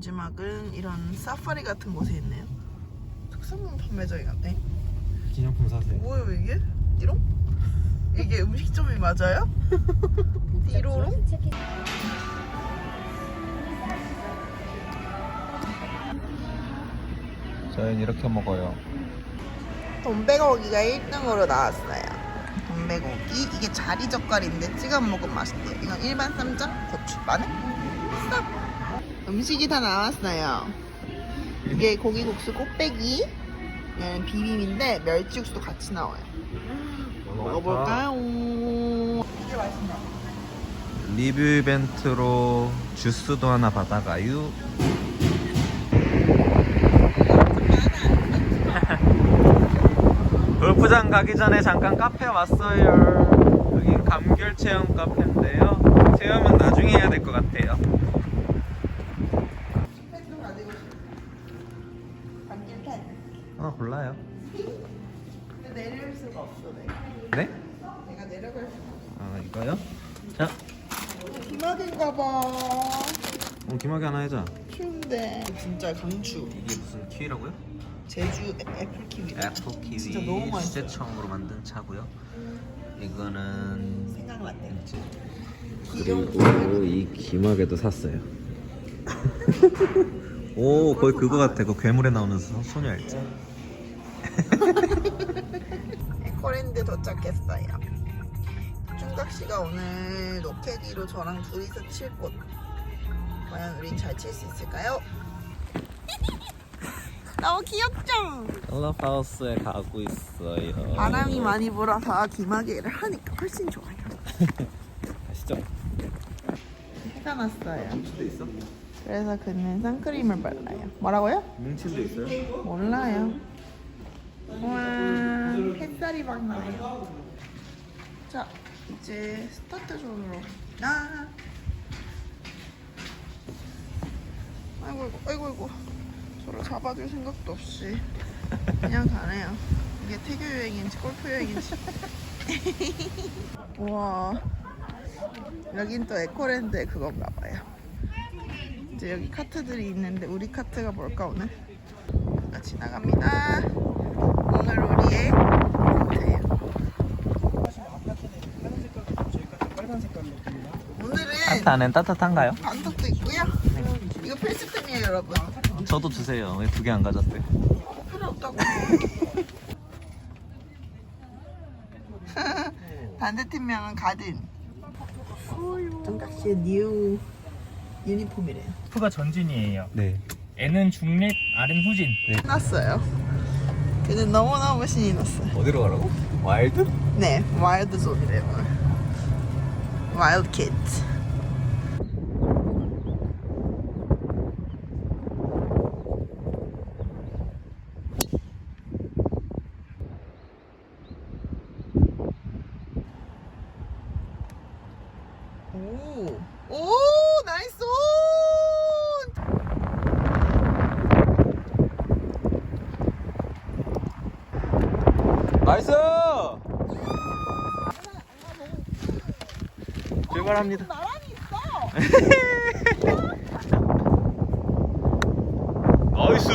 마지막은 이런 사파리 같은 곳에 있네요. 특산물 판매장이 같네. 기념품 사세요. 뭐예요 이게? 띠롱? 이게 음식점이 맞아요? 띠로롱? 저희는 이렇게 먹어요. 돈베고기가 1등으로 나왔어요. 돈베고기 이게 자리 젓갈인데 찍어 먹으면 맛있대요. 이건 일반 쌈장, 고추, 마늘, 쌈. 음식이 다 나왔어요. 이게 고기국수 꽃배기, 얘는 비빔인데 멸치국수도 같이 나와요. 먹어볼까요? 이게 맛있나? 리뷰 이벤트로 주스도 하나 받아가요. 골프장 가기 전에 잠깐 카페 왔어요. 여긴 감귤 체험 카페인데요. 체험은 나중에 해야 될 것 같아요. 펜좀 가지고 싶어. 반길 펜. 근데 내릴 수가 없어 내가. 네? 내가 내려갈 수가 없어. 아 이거요? 자, 기막인가 봐. 어, 김하게 하나 해자. 추운데. 진짜 강추. 이게 무슨 키위라고요? 제주 애- 애플 키위. 애플 키위 진짜 너무 맛있어요. 수제청으로 만든 차고요. 이거는 생각났네. 그리고 이 기막에도 샀어요. 오 거의 그거 같아. 그 괴물에 나오는 소, 소녀 알지? 에코랜드 도착했어요. 충각 씨가 오늘 로켓이로 저랑 둘이서 칠 곳. 과연 우린 잘칠 수 있을까요? 너무 귀엽죠? 클럽하우스에 가고 있어요. 바람이 많이 불어서 기마개를 하니까 훨씬 좋아요. 가시죠. 해가 났어요. 뭉치도 있어? 그래서 그는 선크림을 발라요. 뭐라고요? 뭉치도 있어요? 몰라요. 와, 햇살이 막 나요. 자, 이제 스타트 존으로 나. 아이고, 아이고, 아이고, 아이고. 저를 잡아줄 생각도 없이 그냥 가네요. 이게 태교 여행인지 골프 여행인지. 우와. 여긴 또 에코랜드의 그건가 봐요. 이제 여기 카트들이 있는데 우리 카트가 뭘까 오늘? 자, 지나갑니다. 오늘 우리의 카트예요. 안엔 따뜻한가요? 반석도 있고요. 이거 필수템이에요, 여러분. 저도 주세요. 왜 두 개 안 가졌대? 필요 없다고. 반대팀명은 가든. 정각씨의 뉴 유니폼이래요. F가 전진이에요. 네. N은 중립, R은 후진. 났어요. 그는 너무너무 신이 났어요. 어디로 가라고? 와일드? 네, 와일드 존이래요. 와일드 킷. 오, 오, 나이스 온! 나이스! 있어. 나이스!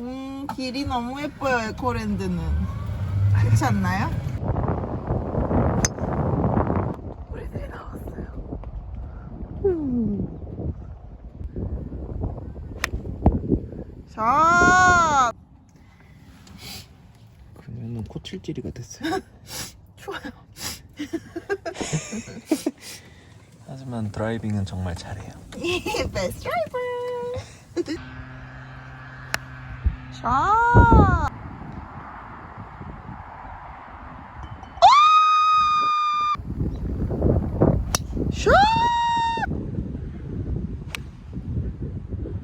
음, 길이 너무 예뻐요, 에코랜드는. 그렇지 않나요? 우리들이 나왔어요. 음. 자, 그러면 코칠질이가 됐어요. 좋아요. 하지만 드라이빙은 정말 잘해요. 자. 샷!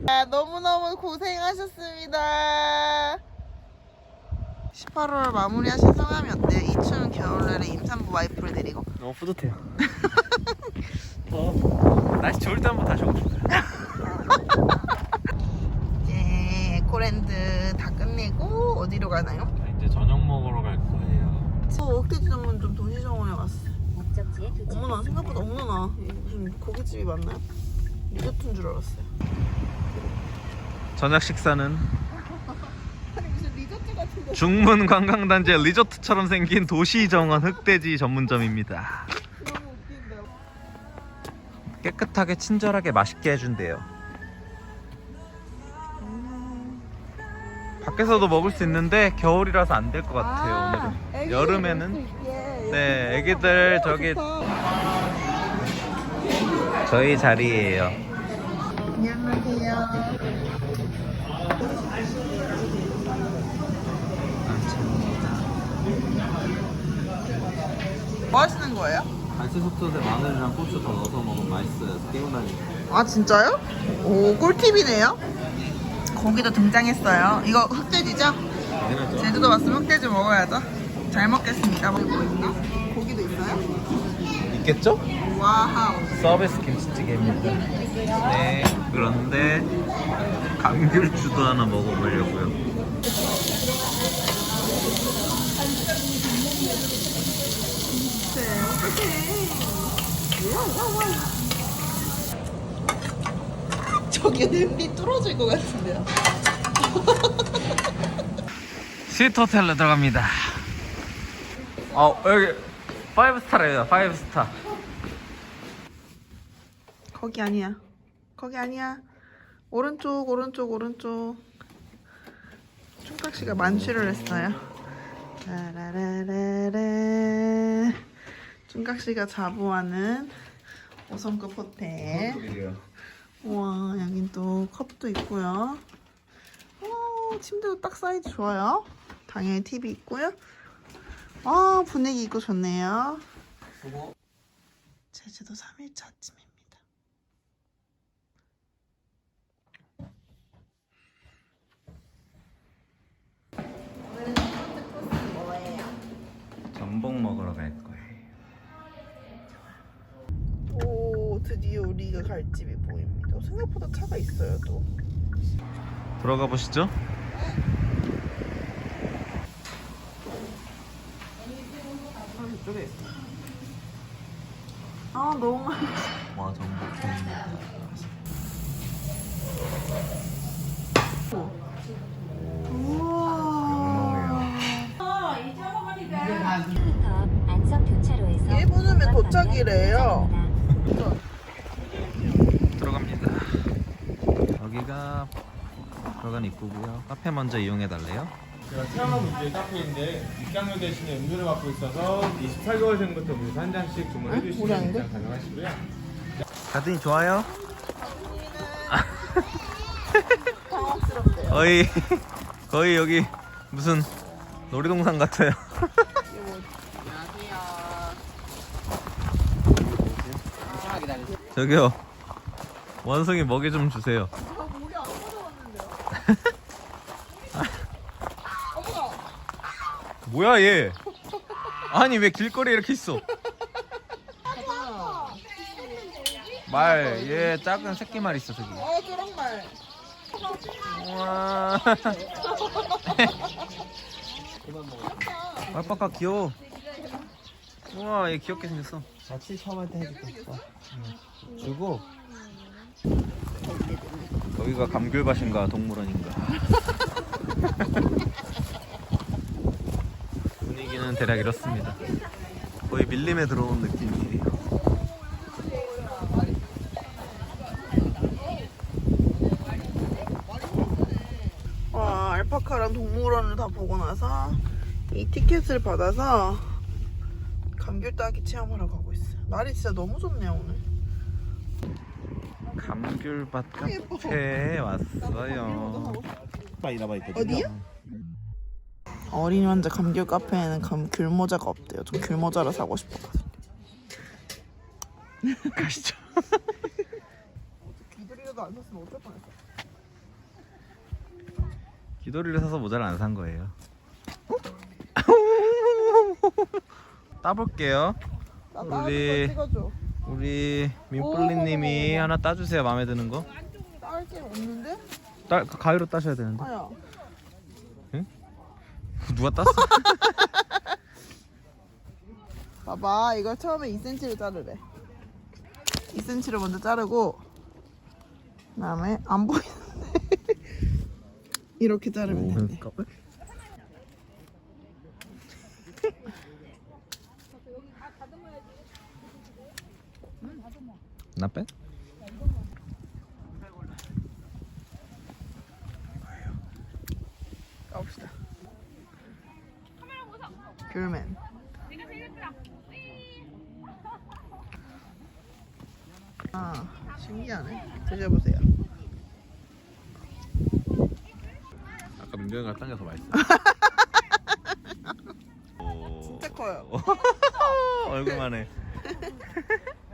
아, 너무너무 고생하셨습니다. 18월 마무리하신 소감이 어때요? 이 추운 겨울날에 임산부 와이프를 데리고. 너무 뿌듯해요. 어, 날씨 좋을 때 한번 다시 오고 싶어요. 이제 에코랜드 다 끝내고 어디로 가나요? 이제 저녁 먹으러 갈 거예요. 저 전문 좀 도시 정원에 왔어요. 목적지에 도착. 어머나 생각보다 이게 무슨 고깃집이 맞나요? 리조트인 줄 알았어요. 저녁 식사는 중문 관광단지의 리조트처럼 생긴 도시 정원 흑돼지 전문점입니다. 깨끗하게 친절하게 맛있게 해준대요. 밖에서도 먹을 수 있는데 겨울이라서 안 될 것 같아요 오늘은. 여름에는 네 애기들 저기 저희 자리예요. 안녕하세요. 뭐 하시는 거예요? 갈치 소스에 마늘이랑 고추 더 넣어서 먹으면 맛있어요. 깨우나니. 아 진짜요? 오 꿀팁이네요. 고기도 등장했어요. 이거 흑돼지죠? 당연하죠. 제주도 왔으면 흑돼지 먹어야죠. 잘 먹겠습니다. 뭐 있나? 고기도 있어요? 있겠죠? 와우. 서비스 김치찌개입니다. 네. 그런데 감귤주도 하나 먹어보려고요. 네, 어떡해. 저기 냄비 뚫어질 것 같은데요. 스위트 호텔로 들어갑니다. 어 여기 5스타래요. 5스타. 거기 아니야. 거기 아니야. 오른쪽, 오른쪽, 오른쪽. 총각 씨가 만취를 했어요. 라라라라라. 총각 씨가 자부하는 5성급 호텔. 우와, 여긴 또 컵도 있고요. 어, 침대도 딱 사이즈 좋아요. 당연히 TV 있고요. 아, 분위기 있고 좋네요. 제주도 3일차 아침입니다. 오늘은 첫 번째 코스는 뭐예요? 전복 먹으러 갈 거예요. 드디어 우리가 갈 집이 보입니다. 생각보다 차가 있어요, 또. 들어가 보시죠. 아, 너무 맛있어. 와 전복 우와. 안성 교차로에서 1분 후면 도착이래요. 들어갑니다. 여기가 들어간 입구고요. 카페 먼저 이용해 달래요. 제가 체험한 문제 카페인데 입장료 대신에 음료를 맡고 있어서 28개월 전부터 음료수 한 잔씩 주문해 주시면? 입장 가능하시고요. 가든이 좋아요? 당황스럽대요. 거의 거의 여기 무슨 놀이동산 같아요. 저기요 원숭이 먹이 좀 주세요. 뭐야 얘? 아니 왜 길거리에 이렇게 있어? 말 얘 작은 새끼 말 있어 저기. 어, 저런말. 우와. 알파카 귀여워. 우와, 얘 귀엽게 생겼어. 같이 처음 할 때 해줄게. 주고 여기가 감귤밭인가 동물원인가. 분위기는 대략 이렇습니다. 거의 밀림에 들어온 느낌이에요. 와, 알파카랑 동물원을 다 보고 나서 이 티켓을 받아서 감귤 따기 체험하러 가고 있어요. 날이 진짜 너무 좋네요, 오늘. 감귤밭. 카페에 왔어요. 어디요? 어린이 환자 감귤 카페에는 감 귤모자가 없대요. 좀 귤모자를 사고 싶어가지고. 가시죠. 귀들이라도 안 샀으면 어쩔 뻔했어. 귀돌이를 사서 모자를 안 산 거예요. 따볼게요. 나 우리- 따뜻한 거 찍어줘. 우리 민뿔리님이 하나 따주세요. 마음에 드는 거. 따을 게 없는데? 따 가- 가위로 따셔야 되는데. 아야. 누가 땄어? 봐봐, 이걸 처음에 2cm를 자르래. 2cm를 먼저 자르고, 그 다음에 안 보이는데 이렇게 자르면 오, 된대. 그러니까. Not bad. 가봅시다. 귤맨. 아, 신기하네. 드셔보세요. 아까 민경이가 더 맛있어. 오. 진짜 커요. 얼굴만 해.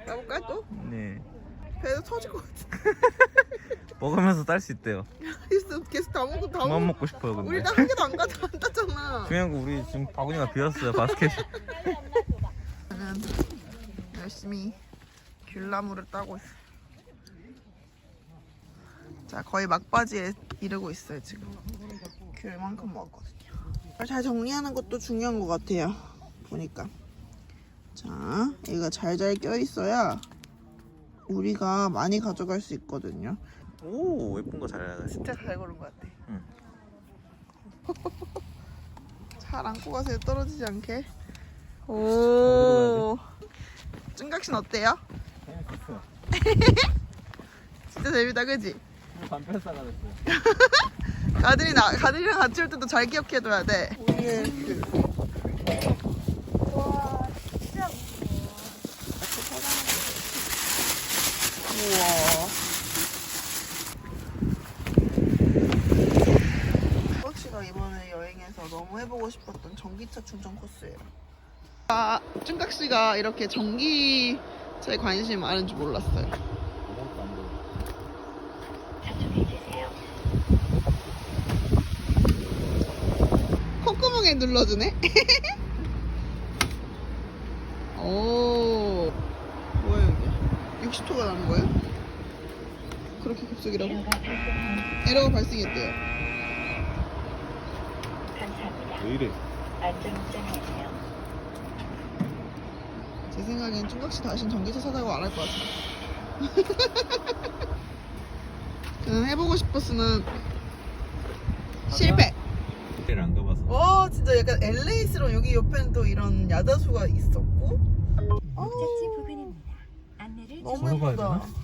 까볼까 또? 네. 배도 터질 것 같아. 먹으면서 딸 수 있대요. 있어, 먹고 다 그만 먹고. 싶어요, 근데. 우리 한 개도 안 가져 안 땄잖아. 중요한 거 우리 지금 바구니가 비었어요, 바스켓이. 저는 열심히 귤나무를 따고 있어요. 자, 거의 막바지에 이르고 있어요, 지금. 귤만큼 먹었거든요. 잘 정리하는 것도 중요한 것 같아요. 보니까. 자, 얘가 잘잘 껴 있어야 우리가 많이 가져갈 수 있거든요. 오, 예쁜 거 잘. 진짜 잘 고른 것 같아. 응. 잘 안고 가세요. 떨어지지 않게. 오. ጭ각신 어때요? 진짜 재밌다, 그지? 반편사가 됐어요. 가들이 나 가들이랑 같이 올 때도 잘 기억해둬야 돼. 우리의 그. 우와. 버치가 이번에 여행에서 너무 해보고 싶었던 전기차 충전 코스예요. 아, 쭝각 씨가 이렇게 전기차에 관심이 많은 줄 몰랐어요. 콧구멍에 눌러주네. 오. 뭐야 이게? 60초가 나는 거예요? 그렇게 급속이라고? 에러가 발생했대요. 감사합니다. 왜 이래? 안전운전하세요. 제 생각엔 충각씨 다신 전기차 사다고 안 할 것 같아. 그냥 해보고 싶었으면 실패. 그때를 안 가봐서. 와 진짜 약간 LA스러운 여기 옆에는 또 이런 야자수가 있었고 목적지 부근입니다. 안내를 너무 걸어 가야 예쁘다. 되나?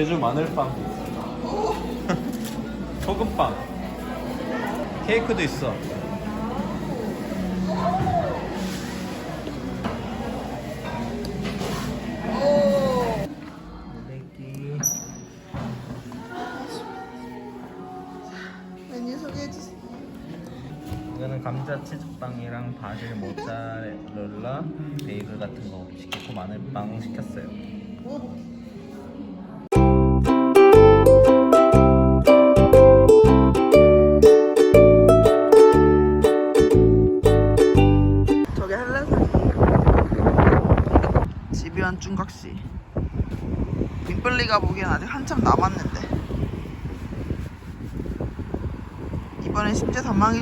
제주 마늘빵도 있어. 소금빵. 케이크도 있어. 무대기. 메뉴 소개해주세요. 이거는 감자 치즈빵이랑 바질 모짜렐라 베이글 같은 거 시켰고 마늘빵 시켰어요.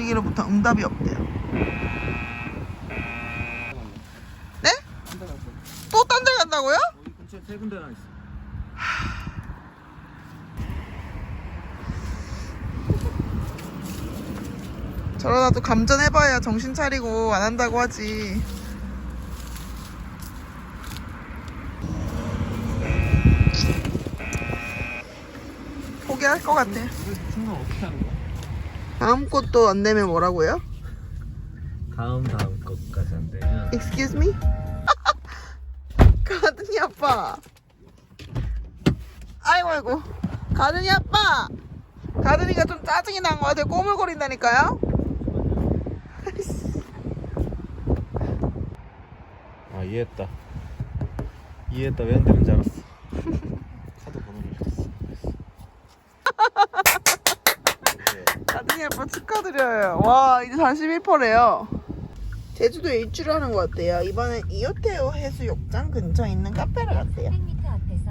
단방일기로부터 응답이 없대요. 네? 또 딴 데 간다고요? 여기 근처에 세 군데나 있어. 저러다 또 감전해봐야 정신 차리고 안 한다고 하지. 포기할 것 같아. 충전 어떻게 하는 거야? 다음 것도 안 되면 뭐라고요? 다음 다음 것까지 안 되면 Excuse me? 가든이 아빠. 아이고 아이고. 가든이 아빠. 가든이가 좀 짜증이 난 것 같아요. 꼬물거린다니까요. 아 이해했다. 이해했다 왜 안 되는지 알았어 와 이제 41%래요. 제주도에 일주를 하는 것 같아요. 이번엔 이오테오 해수욕장 근처에 있는 카페를 갔대요. 100m 앞에서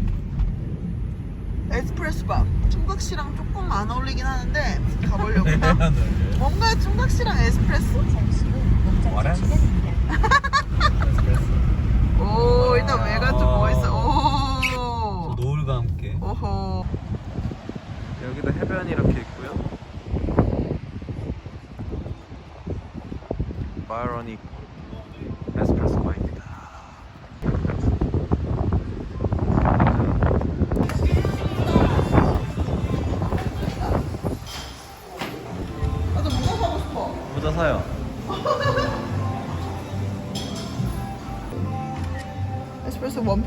에스프레소 바. 총각씨랑 조금 안 어울리긴 하는데 가보려고요. 뭔가 총각씨랑 에스프레소? 잠시 후 목적지 주변입니다.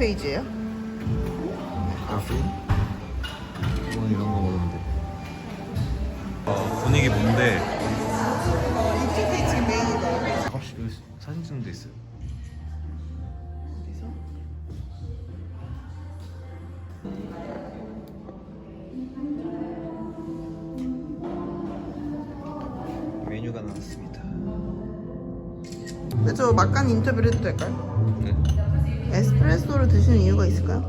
페이지예요. 커피? 이건 이런 거 먹으면 돼 어, 분위기 뭔데 이쪽이 지금 메인이다. 혹시 여기 사진 찍는 데 있어요 어디서? 메뉴가 나왔습니다 저 막간 인터뷰를 해도 될까요? 네 에스프레소를 드시는 이유가 있을까요?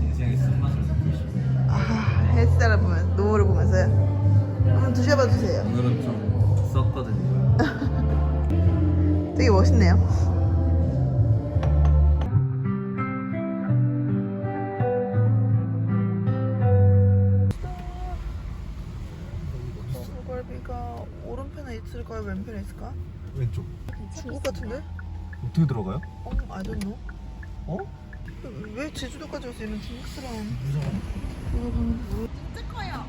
인생의 쓴맛을 느끼고 싶어요 아, 보면 노을을 보면서요. 한번 드셔봐 주세요. 오늘은 좀 썼거든요 되게 멋있네요. 소갈비가 오른편에 있을까요? 왼편에 있을까? 왼쪽 중국 같은데? 어떻게 들어가요? 어, I don't know. 어? 왜 제주도까지 와서 이런 중국스러운 진짜 커요.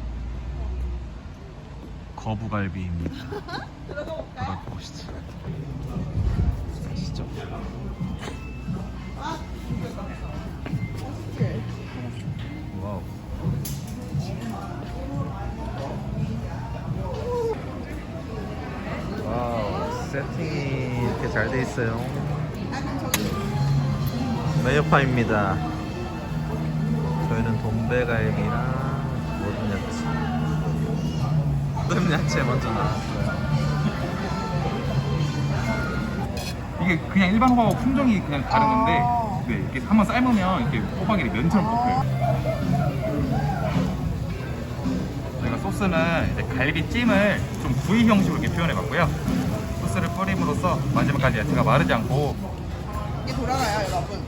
거부갈비입니다 들어가 볼까요? 들어가 보시죠 가시죠 아, 맛있지? 와우 와우 세팅이 이렇게 잘 돼 있어요 메뉴판입니다 저희는 돈베갈비랑 모든 야채 모든 야채 먼저 나왔어요 이게 그냥 일반 호박하고 품종이 그냥 다른 건데 아. 네, 이렇게 한번 삶으면 이렇게 호박이 면처럼 뽑혀요. 저희가 소스는 이제 갈비찜을 좀 구이 형식으로 이렇게 표현해봤고요. 소스를 뿌림으로써 마지막까지 야채가 마르지 않고 이게 돌아가요, 여러분.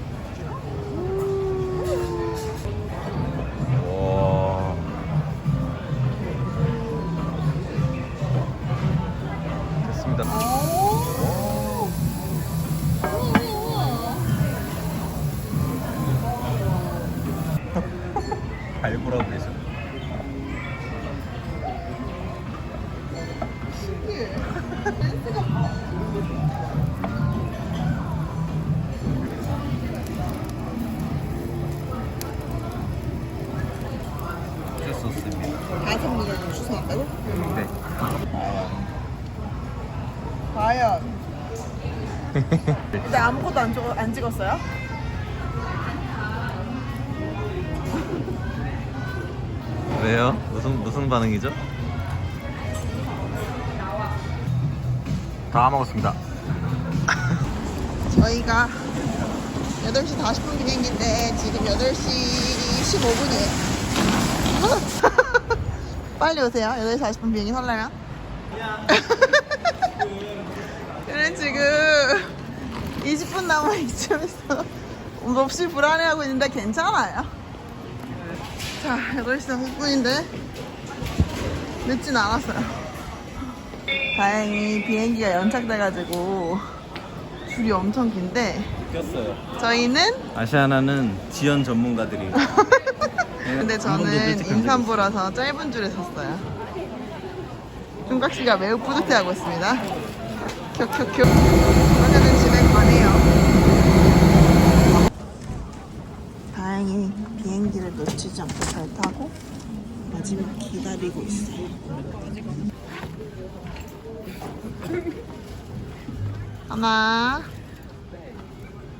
과연. 근데 아무것도 안, 찍어, 안 찍었어요? 왜요? 무슨 무슨 반응이죠? 다 먹었습니다 저희가 8시 40분 비행기인데 지금 8시 15분이에요. 빨리 오세요. 8시 40분 비행기 설레면. 지금 20분 남아 이쯤에서 몹시 불안해하고 있는데 괜찮아요. 자, 8시 40분인데 늦진 않았어요. 다행히 비행기가 연착돼가지고 줄이 엄청 긴데 웃겼어요 저희는 아시아나는 지연 전문가들이 근데 저는 임산부라서 짧은 줄에 섰어요. 중각 씨가 매우 뿌듯해하고 있습니다. 큐큐큐. 그러면은 집에 가네요. 다행히 비행기를 놓치지 않고 잘 타고 마지막 기다리고 있어요. 하나,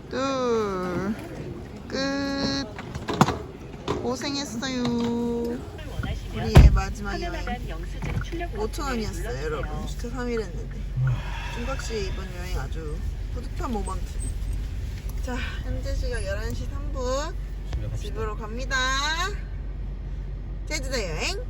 둘, 끝. 고생했어요. 우리의 마지막 여행. 5,000원이었어요, 여러분. 주차 3일 했는데. 중각씨 이번 여행 아주 뿌듯한 모먼트. 자, 현재 시각 11시 3분. 집으로 갑니다. 제주도 여행